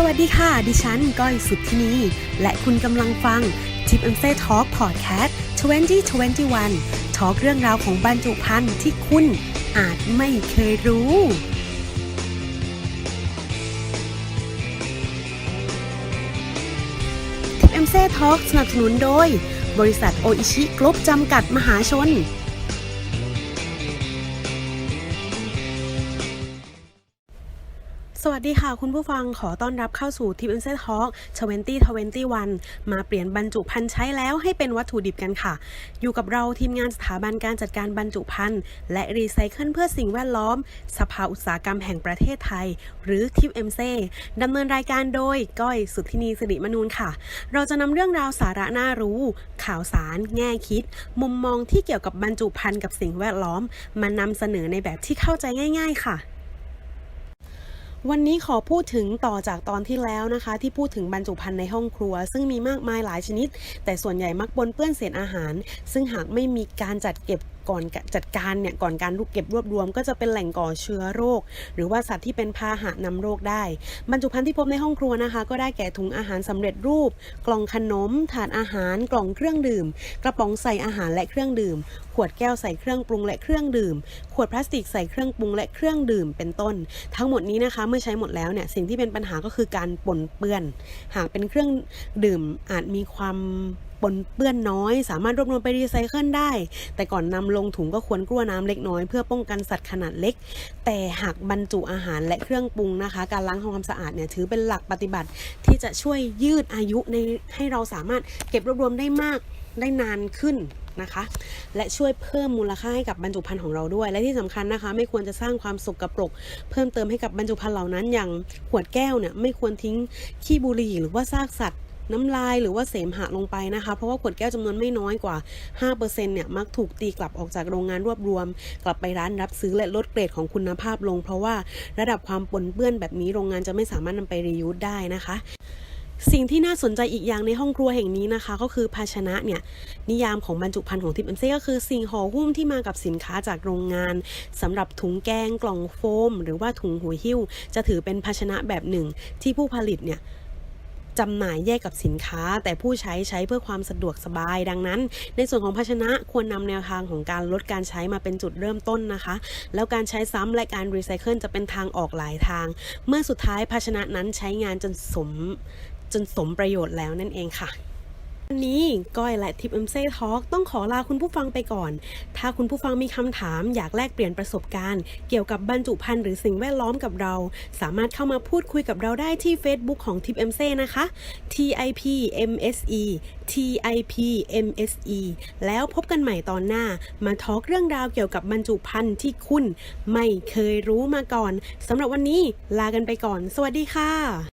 สวัสดีค่ะ ดิฉันก้อยสุดที่นี้และคุณกำลังฟัง Tip and Say Talk Podcast 2021ทอล์กเรื่องราวของบรรจุภัณฑ์ที่คุณอาจไม่เคยรู้ Tip and Say Talk สนับสนุนโดย บริษัทโออิชิกรุ๊ปจำกัดมหาชน สวัสดีค่ะ คุณผู้ฟังขอต้อนรับเข้าสู่ Tip and Set Talk 2021 มาเปลี่ยนบรรจุภัณฑ์ใช้แล้วให้เป็นวัตถุดิบกันค่ะ อยู่กับเราทีมงานสถาบันการจัดการบรรจุภัณฑ์และรีไซเคิลเพื่อสิ่งแวดล้อม สภาอุตสาหกรรมแห่งประเทศไทย หรือ Tip m c ดำเนินรายการโดยก้อยสุทธินีสิริมนูนค่ะ เราจะนำเรื่องราวสาระน่ารู้ ข่าวสาร แง่คิด มุมมองที่เกี่ยวกับบรรจุภัณฑ์กับสิ่งแวดล้อม มานำเสนอในแบบที่เข้าใจง่าย ๆ ค่ะ วันนี้ขอพูดถึงต่อจากตอนที่แล้วนะคะ ที่พูดถึงบรรจุภัณฑ์ในห้องครัว ซึ่งมีมากมายหลายชนิด แต่ส่วนใหญ่มักปนเปื้อนเศษอาหาร ซึ่งหากไม่มีการจัดเก็บ ก่อนจัดการเนี่ยก่อนการเก็บรวบรวม ก็จะเป็นแหล่งก่อเชื้อโรค หรือว่าสัตว์ที่เป็นพาหะนำโรคได้ บรรจุภัณฑ์ที่พบในห้องครัวนะคะ ก็ได้แก่ถุงอาหารสำเร็จรูป กล่องขนม ถาดอาหาร กล่องเครื่องดื่ม กระป๋องใส่อาหารและเครื่องดื่ม ขวดแก้วใส่เครื่องปรุงและเครื่องดื่ม ขวดพลาสติกใส่เครื่องปรุงและเครื่องดื่ม เป็นต้น ทั้งหมดนี้นะคะเมื่อใช้หมดแล้วเนี่ยสิ่งที่เป็นปัญหาก็คือการปนเปื้อน หากเป็นเครื่องดื่มอาจมีความ ปนเปื้อนน้อย สามารถรวบรวมไปรีไซเคิลได้ แต่ก่อนนำลงถุงก็ควรกลัวน้ำเล็กน้อยเพื่อป้องกันสัตว์ขนาดเล็ก แต่หากบรรจุอาหารและเครื่องปรุงนะคะ การล้างทำความสะอาดเนี่ยถือเป็นหลักปฏิบัติที่จะช่วยยืดอายุในให้เราสามารถเก็บรวบรวมได้มากได้นานขึ้นนะคะ และช่วยเพิ่มมูลค่าให้กับบรรจุภัณฑ์ของเราด้วย และที่สำคัญนะคะ ไม่ควรจะสร้างความสกปรก เพิ่มเติมให้กับบรรจุภัณฑ์เหล่านั้น อย่างขวดแก้วเนี่ยไม่ควรทิ้งขี้บุหรี่หรือว่าซากสัตว์ น้ำลายหรือว่าเสมหะลงไปนะคะ เพราะว่าขวดแก้วจำนวนไม่น้อยกว่า 5%เนี่ยมักถูกตีกลับออกจากโรงงานรวบรวม กลับไปร้านรับซื้อและลดเกรดของคุณภาพลง เพราะว่าระดับความปนเปื้อนแบบนี้โรงงานจะไม่สามารถนำไปรียูสได้นะคะสิ่งที่น่าสนใจอีกอย่างในห้องครัวแห่งนี้นะคะ ก็คือภาชนะเนี่ยนิยามของบรรจุภัณฑ์ของทิปเอ็นเซ่ก็คือสิ่งห่อหุ้มที่มากับสินค้าจากโรงงานสำหรับถุงแกงกล่องโฟม หรือว่าถุงหัวหิ้ว จะถือเป็นภาชนะแบบหนึ่ง ที่ผู้ผลิตเนี่ย จำหน่ายแยกกับสินค้า แต่ผู้ใช้ใช้เพื่อความสะดวกสบาย ดังนั้น ในส่วนของภาชนะควรนำแนวทางของการลดการใช้มาเป็นจุดเริ่มต้นนะคะ แล้วการใช้ซ้ำและการรีไซเคิลจะเป็นทางออกหลายทาง เมื่อสุดท้ายภาชนะนั้นใช้งานจนสมจนสมประโยชน์แล้วนั่นเองค่ะ วันนี้ก้อยและทิปเอ็มเซ่ทอล์กต้องขอลาคุณผู้ฟังไปก่อน ถ้าคุณผู้ฟังมีคำถามอยากแลกเปลี่ยนประสบการณ์ เกี่ยวกับบรรจุภัณฑ์หรือสิ่งแวดล้อมกับเรา สามารถเข้ามาพูดคุยกับเราได้ที่ Facebook ของทิปเอ็มเซ่นะคะ TIP MSE TIP MSE แล้วพบกันใหม่ตอนหน้า มาทอล์กเรื่องราวเกี่ยวกับบรรจุภัณฑ์ที่คุณไม่เคยรู้มาก่อนสำหรับวันนี้ลากันไปก่อน สวัสดีค่ะ